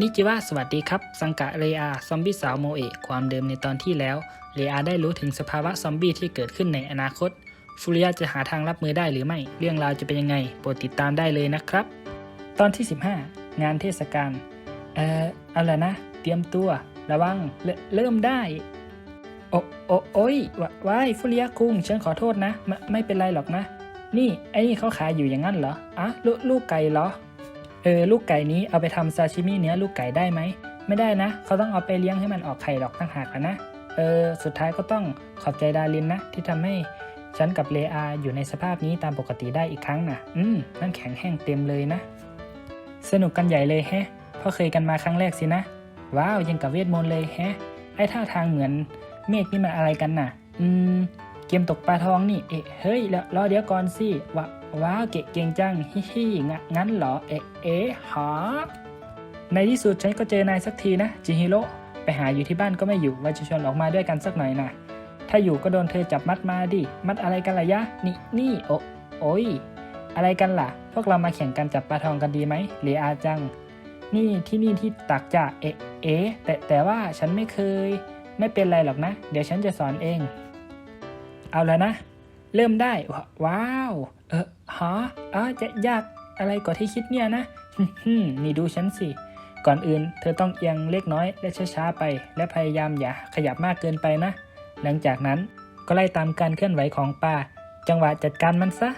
นิจิวะสวัสดีครับ สังกะเรอาซอมบี้สาวโมเอะความเดิมในตอนที่แล้ว เรอาได้รู้ถึงสภาวะซอมบี้ที่เกิดขึ้นในอนาคต ฟูริยะจะหาทางรับมือได้หรือไม่ เรื่องราวจะเป็นยังไง โปรดติดตามได้เลยนะครับ ตอนที่ 15 งานเทศกาล เอ่อ เอาละนะ เตรียมตัว ระวังเรเริ่มได้ โอโอโอ้ยวว้ายฟูริยะคุงฉันขอโทษนะไม่ไม่เป็นไรหรอกนะ นี่ไอ้นี่เขาขายอยู่อย่างนั้นเหรอ อะลลูกไก่เหรอ เออลูกไก่นี้เอาไปทำซาชิมิเนื้อลูกไก่ได้ไหม ไม่ได้นะ เขาต้องเอาไปเลี้ยงให้มันออกไข่หรอกต่างหากนะ เออ สุดท้ายก็ต้องขอบใจดารินนะ ที่ทำให้ฉันกับเลอาอยู่ในสภาพนี้ตามปกติได้อีกครั้งนะอืมนั่นแข็งแห้งเต็มเลยนะ สนุกกันใหญ่เลยแฮะพราะเคยกันมาครั้งแรกสินะ ว้าวยังกับเวทมนต์เลยแฮะ ไอ้ท่าทางเหมือนเมฆนี่มันอะไรกันน่ะ อืม กมตกปลาทองนี่ เอ๊ะ เฮ้ยแล้วรอเดี๋ยวก่อนสิว้าว้าเก่งเก่งจัง ฮิฮิงะงั้นเหรอ เอ๊ะ เอ๊ะหาในที่สุดฉันก็เจอนายสักทีนะ จิฮิโร่ ไปหาอยู่ที่บ้านก็ไม่อยู่ว่าจะชวนออกมาด้วยกันสักหน่อยนะ ถ้าอยู่ก็โดนเธอจับมัดมาดิ มัดอะไรกันล่ะยะ นี่ นี่ โอโอ้ย อะไรกันล่ะ พวกเรามาแข่งกันจับปลาทองกันดีไหมเรอาจัง นี่ที่นี่ที่ตักจะเอ๊ะ เอ๊ะ แต่แต่ว่าฉันไม่เคย ไม่เป็นไรหรอกนะ เดี๋ยวฉันจะสอนเอง เอาแล้วนะ เริ่มได้ ว้าว เออฮะอะจะยากอะไรกว่าที่คิดเนี่ยนะฮึนี่ดูฉันสิ ก่อนอื่น เธอต้องเอียงเล็กน้อยและช้าๆไป และพยายามอย่าขยับมากเกินไปนะ หลังจากนั้นก็ไล่ตามการเคลื่อนไหวของปลาจังหวะจัดการมันซะ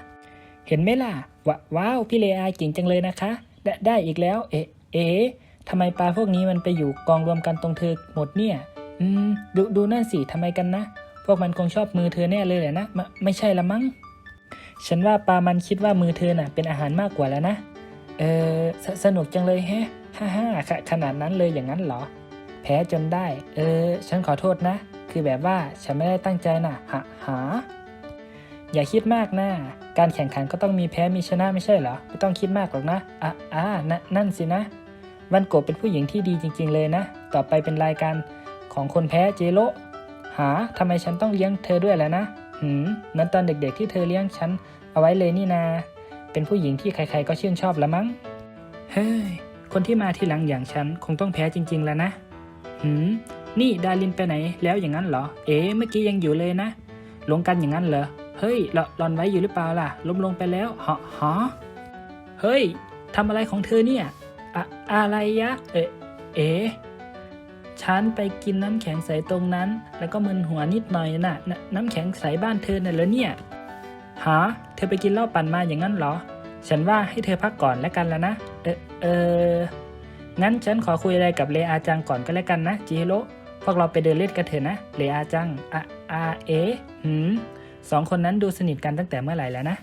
เห็นไหมล่ะวว้าวพี่เลอาเก่งจังเลยนะคะ ได้ได้อีกแล้ว เอ๊ะเอ๊ะทำไมปลาพวกนี้มันไปอยู่กองรวมกันตรงเธอหมดเนี่ย อืม ดูดูนั่นสิทำไมกันนะ พวกมันคงชอบมือเธอแน่เลยแหละนะไม่ไม่ใช่ละมั้ง ฉันว่าปลามันคิดว่ามือเธอน่ะ เป็นอาหารมากกว่าแล้วนะ เออสสนุกจังเลยแฮะ ฮ่าฮ่าขขนาดนั้นเลยอย่างนั้นเหรอ แพ้จนได้ เออ ฉันขอโทษนะ คือแบบว่าฉันไม่ได้ตั้งใจนะ่ะ หาหา อย่าคิดมากนะการแข่งขันก็ต้องมีแพ้มีชนะไม่ใช่เหรอ ไม่ต้องคิดมากหรอกนะ อะอ่านะนั่นสินะ วันโกะเป็นผู้หญิงที่ดีจริง ๆ เลยนะ ต่อไปเป็นรายการของคนแพ้เจโร หาทำไมฉันต้องเลี้ยงเธอด้วยล่ะนะหืมนั้นตอนเด็กๆที่เธอเลี้ยงฉันเอาไว้เลยนี่นา เป็นผู้หญิงที่ใครๆก็ชื่นชอบละมั้ง เฮ้ย คนที่มาที่หลังอย่างฉันคงต้องแพ้จริงๆแล้วนะ หืม นี่ดารินไปไหนแล้วอย่างนั้นเหรอ เอ๊ะเมื่อกี้ยังอยู่เลยนะลงกันอย่างนั้นเหรอ เฮ้ยหลหลอนไว้อยู่หรือเปล่าล่ะ ล้มลงไปแล้วหะหะเฮ้ยทำอะไรของเธอเนี่ย อะอะไรยะ เอ๊ะเอ๊ะ ฉันไปกินน้ำแข็งใสตรงนั้น แล้วก็มึนหัวนิดหน่อยน่ะนน้ำแข็งใสบ้านเธอน่ะเหรอเนี่ยหาเธอไปกินเหล้าปั่นมาอย่างนั้นเหรอ ฉันว่าให้เธอพักก่อนแล้วกันแล้วนะ เออเอองั้นฉันขอคุยอะไรกับเลอาจังก่อนก็แล้วกันนะจิฮิโร่พวกเราไปเดินเล่นกันเถอะนะเลอาจังอะอาเอหืมสองคนนั้นดูสนิทกันตั้งแต่เมื่อไหร่แล้วนะ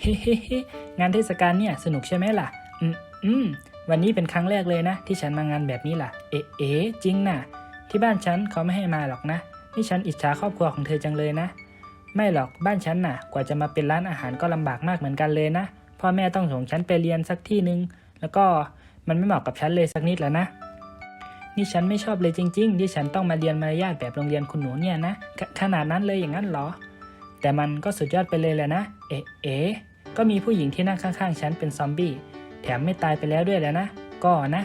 เฮ้เฮ้เฮ้งานเทศกาลเนี่ยสนุกใช่ไหมล่ะ อืมอืม วันนี้เป็นครั้งแรกเลยนะ ที่ฉันมางานแบบนี้ล่ะ เอ๊ะเอ๊จริงนะ่ะ ที่บ้านฉันเขาไม่ให้มาหรอกนะ นี่ฉันอิจฉาครอบครัวของเธอจังเลยนะ ไม่หรอกบ้านฉันน่ะ กว่าจะมาเป็นร้านอาหารก็ลำบากมากเหมือนกันเลยนะ พ่อแม่ต้องส่งฉันไปเรียนสักที่หนึ่งแล้วก็มันไม่เหมาะกับฉันเลยสักนิดแล้วนะ นี่ฉันไม่ชอบเลยจริง ๆ ที่ฉันต้องมาเรียนมารยาทแบบโรงเรียนคุณหนูเนี่ยนะขนาดนั้นเลยอย่างนั้นเหรอ แต่มันก็สุดยอดไปเลยแหละนะ เอ๊ะเอ๊ก็มีผู้หญิงที่นั่งข้างๆฉันเป็นซอมบี้ แถมไม่ตายไปแล้วด้วยแหละนะ ก็นะ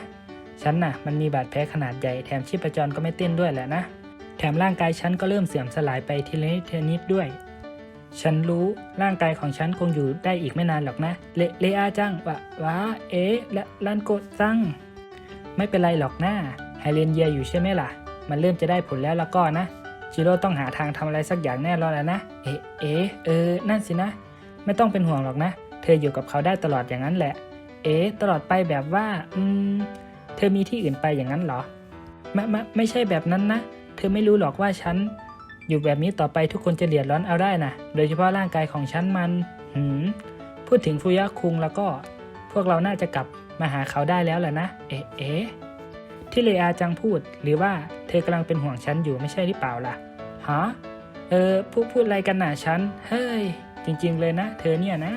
ฉันน่ะ มันมีบาดแผลขนาดใหญ่ แถมชีพจรก็ไม่เต้นด้วยแหละนะ แถมร่างกายฉันก็เริ่มเสื่อมสลายไปทีละนิดทีละนิดด้วย ฉันรู้ร่างกายของฉันคงอยู่ได้อีกไม่นานหรอกนะ เลเลอาจังวะว้าเอ๊ะและลันโกะจัง ไม่เป็นไรหรอกนะไฮเลนเยียอยู่ใช่ไหมล่ะ มันเริ่มจะได้ผลแล้วแล้วก็นะ จิโร่ต้องหาทางทำอะไรสักอย่างแน่รอนแล้วนะ เอ๊ะเอ๊ะเออ นั่นสินะ ไม่ต้องเป็นห่วงหรอกนะ เธออยู่กับเขาได้ตลอดอย่างนั้นแหละ เอ๊ะตลอดไปแบบว่า อืม เธอมีที่อื่นไปอย่างนั้นเหรอไม่ไม่ไม่ใช่แบบนั้นนะ เธอไม่รู้หรอกว่าฉัน อยู่แบบนี้ต่อไปทุกคนจะเดือดร้อนเอาได้นะ โดยเฉพาะร่างกายของฉันมัน หืม พูดถึงฟุยะคุงแล้วก็ พวกเราน่าจะกลับมาหาเขาได้แล้วแหละนะ เอ๊ะเอ๊ะที่เลอาจังพูด หรือว่าเธอกำลังเป็นห่วงฉันอยู่ไม่ใช่หรือเปล่าล่ะ ฮะ เออพูดพูดอะไรกันน่ะฉัน เฮ้ย จริง ๆ เลยนะ เธอเนี่ยนะ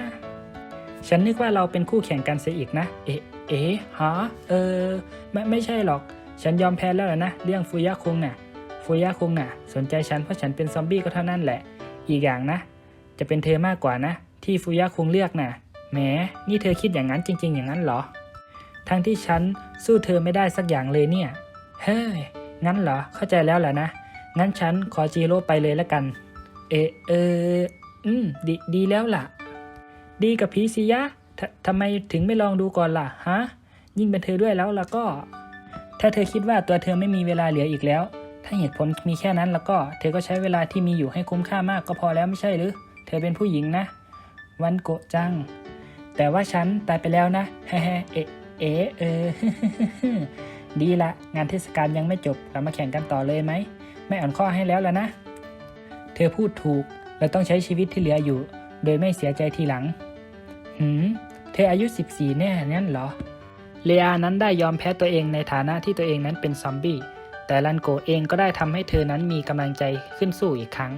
ฉันนึกว่าเราเป็นคู่แข่งกันเสียอีกนะ เอ๊ะ เอ๊ะฮะเออ ไม่ ไม่ใช่หรอก ฉันยอมแพ้แล้วนะ เรื่องฟุยะคุงน่ะ ฟุยะคุงน่ะ สนใจฉันเพราะฉันเป็นซอมบี้ก็เท่านั้นแหละ อีกอย่างนะ จะเป็นเธอมากกว่านะ ที่ฟุยะคุงเลือกน่ะ แหม นี่เธอคิดอย่างนั้นจริง ๆ อย่างนั้นเหรอ ทั้งที่ฉันสู้เธอไม่ได้สักอย่างเลยเนี่ย เฮ้ย งั้นเหรอ เข้าใจแล้วแหละนะ งั้นฉันขอจีโร่ไปเลยละกัน เออเออ อืม ดี ดีแล้วล่ะ ดีกับพีสิยะททำไมถึงไม่ลองดูก่อนล่ะฮะ ยิ่งเป็นเธอด้วยแล้วแล้วก็ ถ้าเธอคิดว่าตัวเธอไม่มีเวลาเหลืออีกแล้ว ถ้าเหตุผลมีแค่นั้นแล้วก็ เธอก็ใช้เวลาที่มีอยู่ให้คุ้มค่ามากก็พอแล้วไม่ใช่หรือ เธอเป็นผู้หญิงนะ วันโกะจัง แต่ว่าฉันตายไปแล้วนะเฮ้เอเอเออ ดีละ งานเทศกาลยังไม่จบ เรามาแข่งกันต่อเลยไหม ไม่อ่อนข้อให้แล้วแล้วนะ เธอพูดถูก เราต้องใช้ชีวิตที่เหลืออยู่ โดยไม่เสียใจทีหลัง หืม เธออายุ 14 แน่งั้นเหรอ เลอานั้นได้ยอมแพ้ตัวเองในฐานะที่ตัวเองนั้นเป็นซอมบี้ แต่ลันโกเองก็ได้ทำให้เธอนั้นมีกำลังใจขึ้นสู้อีกครั้ง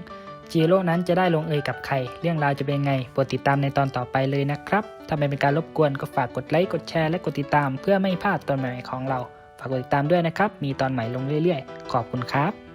จีโร่นั้นจะได้ลงเอยกับใคร เรื่องราวจะเป็นไงโปรดติดตามในตอนต่อไปเลยนะครับ ถ้าไม่เป็นการรบกวนก็ฝากกดไลค์ กดแชร์ และกดติดตาม เพื่อไม่พลาดตอนใหม่ๆของเรา ฝากกดติดตามด้วยนะครับ มีตอนใหม่ลงเรื่อยๆ ขอบคุณครับ